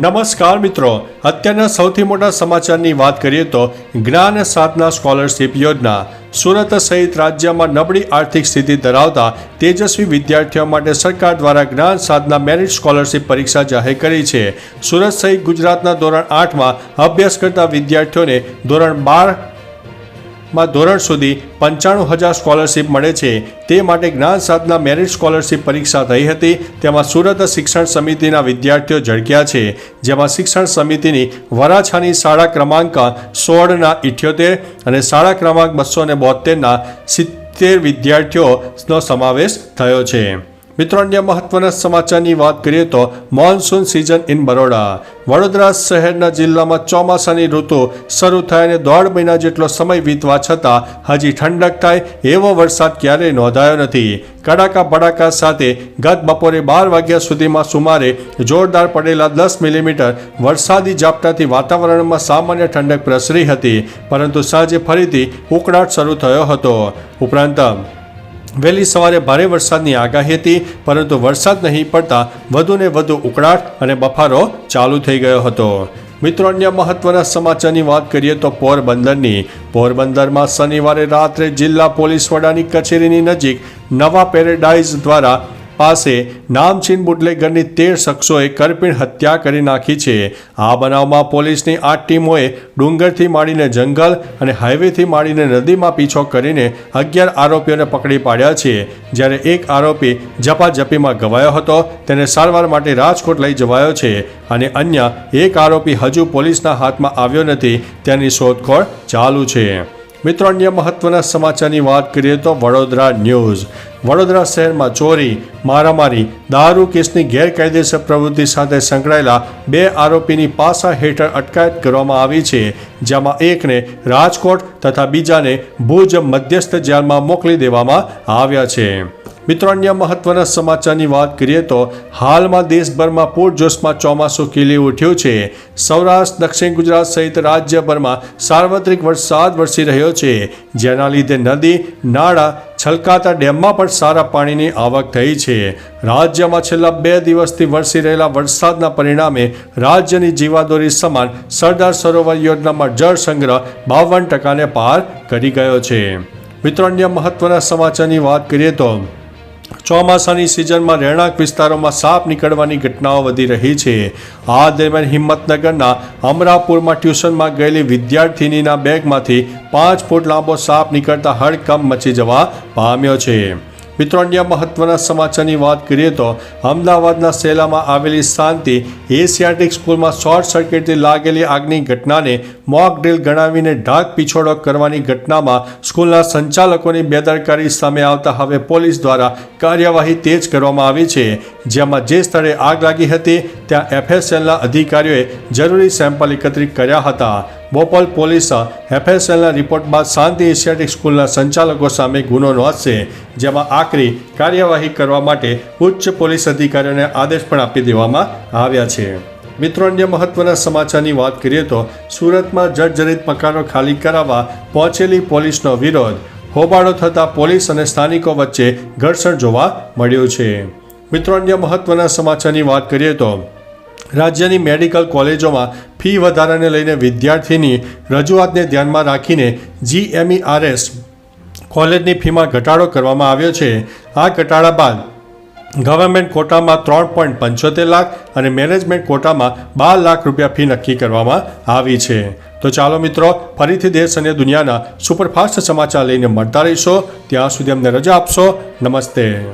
નમસ્કાર મિત્રો. અત્યારના સૌથી મોટા સમાચારની વાત કરીએ તો જ્ઞાન સાધના સ્કોલરશિપ યોજના સુરત સહિત રાજ્યમાં નબળી આર્થિક સ્થિતિ ધરાવતા તેજસ્વી વિદ્યાર્થીઓ માટે સરકાર દ્વારા જ્ઞાન સાધના મેરિટ સ્કોલરશિપ પરીક્ષા જાહેર કરી છે. સુરત સહિત ગુજરાતના ધોરણ આઠમાં અભ્યાસ કરતા વિદ્યાર્થીઓને ધોરણ બાર માં ધોરણ સુધી પંચાણું હજાર સ્કોલરશિપ મળે છે. તે માટે જ્ઞાન સાધના મેરિટ સ્કોલરશિપ પરીક્ષા થઈ હતી. તેમાં સુરત શિક્ષણ સમિતિના વિદ્યાર્થીઓ ઝળક્યા છે. જેમાં શિક્ષણ સમિતિની વરાછાની શાળા ક્રમાંક સોળના ઇઠ્યોતેર અને શાળા ક્રમાંક બસો ને બોતેરના સિત્તેર વિદ્યાર્થીઓનો સમાવેશ થયો છે. મિત્રો, અન્ય મહત્વના સમાચારની વાત કરીએ તો monsoon season in Baroda. Vadodara શહેરના જિલ્લામાં ચોમાસાની ઋતુ શરૂ થાય અને દોઢ મહિના જેટલો સમય વીતવા છતાં હજી ઠંડક થાય એવો વરસાદ ક્યારેય નોંધાયો નથી. કડાકા ભડાકા સાથે ગત બપોરે બાર વાગ્યા સુધીમાં સુમારે જોરદાર પડેલા દસ મિલીમીટર વરસાદી ઝાપટાથી વાતાવરણમાં સામાન્ય ઠંડક પ્રસરી હતી, પરંતુ સાંજે ફરીથી ઉકળાટ શરૂ થયો હતો. ઉપરાંત વહેલી સવારે ભારે વરસાદની આગાહી હતી, પરંતુ વરસાદ નહીં પડતા વધુને વધુ ઉકળાટ અને બફારો ચાલુ થઈ ગયો હતો. મિત્રો, અન્ય મહત્વના સમાચારની વાત કરીએ તો પોરબંદરની. પોરબંદરમાં શનિવારે રાત્રે જિલ્લા પોલીસ વડાની કચેરીની નજીક નવા પેરેડાઇઝ દ્વારા પાસે નામચીન બુટલેગરની તેર શખ્સોએ કરપીણ હત્યા કરી નાખી છે. આ બનાવમાં પોલીસની આઠ ટીમોએ ડુંગરથી માંડીને જંગલ અને હાઈવેથી માંડીને નદીમાં પીછો કરીને અગિયાર આરોપીઓને પકડી પાડ્યા છે. જ્યારે એક આરોપી ઝપાઝપીમાં ગવાયો હતો, તેને સારવાર માટે રાજકોટ લઈ જવાયો છે અને અન્ય એક આરોપી હજુ પોલીસના હાથમાં આવ્યો નથી. તેની શોધખોળ ચાલુ છે. મિત્રો, અન્ય મહત્વના સમાચારની વાત કરીએ તો વડોદરા ન્યૂઝ. વડોદરા શહેરમાં ચોરી, મારામારી, દારૂ કેસની ગેરકાયદેસર પ્રવૃત્તિ સાથે સંકળાયેલા બે આરોપીની પાસા હેઠળ અટકાયત કરવામાં આવી છે, જેમાં એકને રાજકોટ તથા બીજાને ભુજ મધ્યસ્થ જેલમાં મોકલી દેવામાં આવ્યા છે. મિત્રો, અન્ય મહત્વના સમાચારની વાત કરીએ તો હાલમાં દેશભરમાં પૂરજોશમાં ચોમાસું ખીલી ઉઠ્યું છે. સૌરાષ્ટ્ર, દક્ષિણ ગુજરાત સહિત રાજ્યભરમાં સાર્વત્રિક વરસાદ વરસી રહ્યો છે. જેના લીધે નદી, નાળા, છલકાતા ડેમમાં પણ સારા પાણીની આવક થઈ છે. રાજ્યમાં છેલ્લા બે દિવસથી વરસી રહેલા વરસાદના પરિણામે રાજ્યની જીવાદોરી સમાન સરદાર સરોવર યોજનામાં જળ સંગ્રહ બાવન ટકાને પાર કરી ગયો છે. મિત્રો, અન્ય મહત્વના સમાચારની વાત કરીએ તો ચોમાસાની સિઝનમાં રહેણાંક વિસ્તારોમાં સાપ નીકળવાની ઘટનાઓ વધી રહી છે. આ દરમિયાન હિંમતનગરના અમરાપુરમાં ટ્યુશનમાં ગયેલી વિદ્યાર્થિનીના બેગમાંથી પાંચ ફૂટ લાંબો સાપ નીકળતા હડકંપ મચી જવા પામ્યો છે. મિત્રો, અન્ય મહત્વના સમાચારની વાત કરીએ તો અમદાવાદના સેલામાં આવેલી શાંતિ એશિયાટિક સ્કૂલમાં શોર્ટ સર્કિટથી લાગેલી આગની ઘટનાને મોક ડ્રીલ ગણાવીને ઢાક પીછોડો કરવાની ઘટનામાં સ્કૂલના સંચાલકોની બેદરકારી સામે આવતા હવે પોલીસ દ્વારા કાર્યવાહી તેજ કરવામાં આવી છે. જેમાં જે સ્થળે આગ લાગી હતી, ત્યાં એફએસએલના અધિકારીઓએ જરૂરી સેમ્પલ એકત્રિત કર્યા હતા. બોપલ પોલીસ એફએસએલના રિપોર્ટ બાદ શાંતિ એશિયાટિક સ્કૂલના સંચાલકો સામે ગુનો નોંધશે, જેમાં આકરી કાર્યવાહી કરવા માટે ઉચ્ચ પોલીસ અધિકારીઓને આદેશ પણ આપી દેવામાં આવ્યા છે. મિત્રો, અન્ય મહત્વના સમાચારની વાત કરીએ તો સુરતમાં જર્જરિત મકાનો ખાલી કરાવવા પહોંચેલી પોલીસનો વિરોધ, હોબાળો થતાં પોલીસ અને સ્થાનિકો વચ્ચે ઘર્ષણ જોવા મળ્યું છે. મિત્રો, અન્ય મહત્વના સમાચારની વાત કરીએ તો રાજ્યની મેડિકલ કોલેજોમાં ફી વધારાને લઈને વિદ્યાર્થીની રજૂઆતને ધ્યાનમાં રાખીને જીએમઈઆરએસ કોલેજની ફીમાં ઘટાડો કરવામાં આવ્યો છે. આ ઘટાડા બાદ ગવર્મેન્ટ કોટામાં ત્રણ પોઈન્ટ પંચોતેર લાખ અને મેનેજમેન્ટ કોટામાં બાર લાખ રૂપિયા ફી નક્કી કરવામાં આવી છે. તો ચાલો મિત્રો, ફરીથી દેશ અને દુનિયાના સુપરફાસ્ટ સમાચાર લઈને મળતા રહીશો. ત્યાં સુધી અમને રજા આપશો. નમસ્તે.